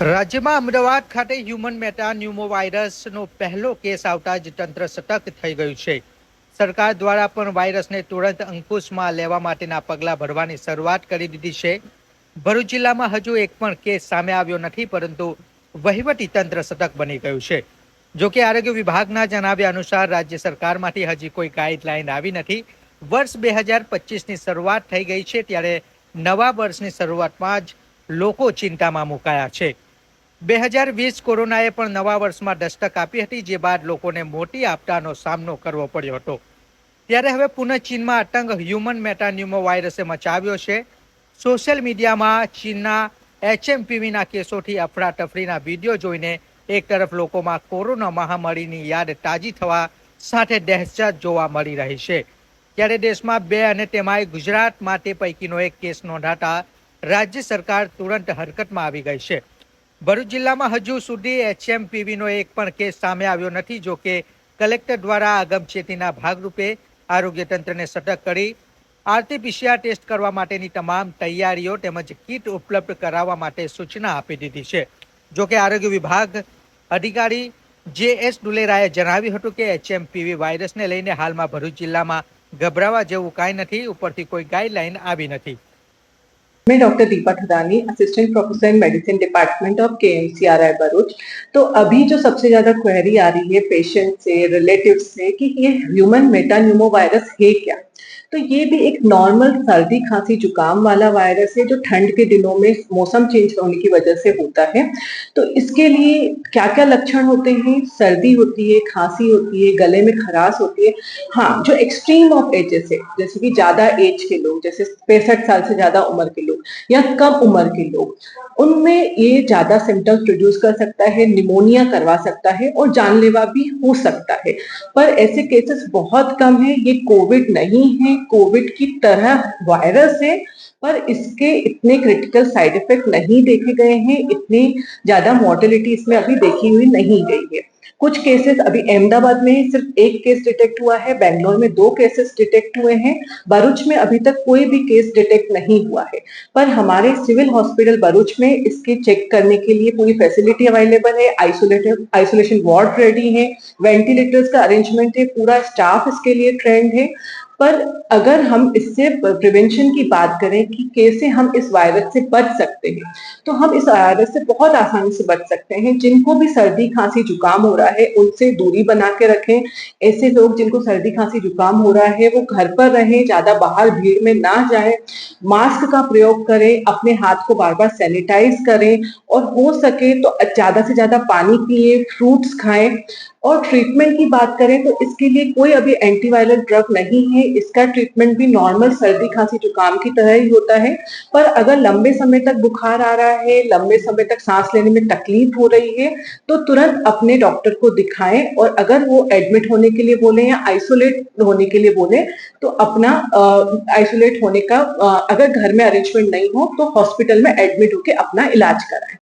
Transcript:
રાજ્યમાં અમદાવાદ ખાતે human meta ન્યુમો વાયરસનો પહેલો કેસ આવતા જ તંત્ર સતર્ક થઈ ગયું છે. સરકાર દ્વારા પણ વાયરસને તુરંત અંકુશમાં લેવા માટેના પગલાં ભરવાની શરૂઆત કરી દીધી છે. ભરૂચ જિલ્લામાં હજુ એક પણ કેસ સામે આવ્યો નથી, પરંતુ વહીવટી તંત્ર સતર્ક બની ગયું છે. જો કે આરોગ્ય વિભાગના જણાવ્યા અનુસાર રાજ્ય સરકારમાંથી હજી કોઈ ગાઈડલાઈન આવી નથી. વર્ષ બે હજાર પચીસની શરૂઆત થઈ ગઈ છે, ત્યારે નવા વર્ષની શરૂઆતમાં જ લોકો ચિંતામાં મુકાયા છે. બે હજાર વીસ કોરોનાએ પણ નવા વર્ષમાં દસ્તક આપી હતી, જે બાદ લોકોને મોટી આપદાનો સામનો કરવો પડ્યો હતો. ત્યારે હવે પુનઃ ચીનમાં આતંક હ્યુમન મેટાન્યુમો વાયરસે મચાવ્યો છે. સોશિયલ મીડિયામાં ચીનના એચએમપીવીના કેસોથી અફડાતફડીના વીડિયો જોઈને એક તરફ લોકોમાં કોરોના મહામારીની યાદ તાજી થવા સાથે દહેશત જોવા મળી રહી છે. ત્યારે દેશમાં બે અને તેમાંય ગુજરાત માટે પૈકીનો એક કેસ નોંધાતા રાજ્ય સરકાર તુરંત હરકતમાં આવી ગઈ છે. ભરૂચ જિલ્લામાં હજુ સુધી એચએમપીવીનો એક પણ કેસ સામે આવ્યો નથી, જો કે કલેક્ટર દ્વારા આગમચેતીના ભાગરૂપે આરોગ્ય તંત્રને સતર્ક કરી આરટીપીસીઆર ટેસ્ટ કરવા માટેની તમામ તૈયારીઓ તેમજ કીટ ઉપલબ્ધ કરાવવા માટે સૂચના આપી દીધી છે. જો કે આરોગ્ય વિભાગ અધિકારી જે એસ ડુલેરાએ જણાવ્યું હતું કે એચએમપીવી વાયરસને લઈને હાલમાં ભરૂચ જિલ્લામાં ગભરાવા જેવું કાંઈ નથી, ઉપરથી કોઈ ગાઈડલાઈન આવી નથી. मैं doctor Deepa Thadani assistant professor in medicine department of K M C R I Bharuch तो अभी जो सबसे ज़्यादा क्वेरी आ रही है पेशेंट से रिलेटिव से कि ये ह्यूमन मेटान्यूमो वायरस है क्या? तो ये भी एक नॉर्मल सर्दी, खांसी, जुकाम वाला वायरस है जो ठंड के दिनों में मौसम चेंज होने की वजह से होता है। तो इसके लिए क्या क्या लक्षण होते हैं? सर्दी होती है, खांसी होती है, गले में खराश होती है। हाँ जो एक्सट्रीम ऑफ़ एजेस है, जैसे कि ज़्यादा एज के लोग, जैसे पैंसठ साल से ज़्यादा उम्र के लोग। या कम उम्र के लोग। उनमें ये ज़्यादा सिम्टम्स प्रोड्यूस कर सकता है निमोनिया करवा सकता है और जानलेवा भी हो सकता है। पर ऐसे केसेस बहुत कम है, ये कोविड नहीं है। कोविड की तरह वायरस है, पर इसके इतने क्रिटिकल साइड इफ़ेक्ट नहीं देखे गए हैं, इतनी ज़्यादा मॉर्टेलिटी इसमें अभी देखी हुई नहीं गई है। कुछ केसेस अभी अहमदाबाद में सिर्फ़ एक केस डिटेक्ट हुआ है, बैंगलोर में दो केसेस डिटेक्ट हुए हैं, भरूच में अभी तक कोई भी केस डिटेक्ट नहीं हुआ है। पर हमारे सिविल हॉस्पिटल भरूच में इसके चेक करने के लिए पूरी फैसिलिटी अवेलेबल है आइसोलेटेड आइसोलेशन वार्ड रेडी है वेंटिलेटर्स का अरेंजमेंट है, पूरा स्टाफ इसके लिए ट्रेंड है। पर अगर हम इससे प्रिवेंशन की बात करें कि कैसे हम इस वायरस से बच सकते हैं तो हम इस वायरस से बहुत आसानी से बच सकते हैं। जिनको भी सर्दी, खांसी, जुकाम हो रहा है, उनसे दूरी बना के रखें। ऐसे लोग जिनको सर्दी, खांसी, जुकाम हो रहा है, वो घर पर रहें, ज़्यादा बाहर भीड़ में ना जाए। मास्क का प्रयोग करें, अपने हाथ को बार बार सैनिटाइज करें और हो सके तो ज़्यादा से ज़्यादा पानी पिए फ्रूट्स खाएँ। और ट्रीटमेंट की बात करें तो इसके लिए कोई अभी एंटीवायरल ड्रग नहीं है। इसका ट्रीटमेंट भी नॉर्मल सर्दी खांसी जुकाम की तरह ही होता है। पर अगर लंबे समय तक बुखार आ रहा है लंबे समय तक सांस लेने में तकलीफ़ हो रही है तो तुरंत अपने डॉक्टर को दिखाएँ और अगर वो एडमिट होने के लिए बोले या आइसोलेट होने के लिए बोले तो अपना आइसोलेट होने का आ, अगर घर में अरेंजमेंट नहीं हो तो हॉस्पिटल में एडमिट होकर अपना इलाज कराएँ।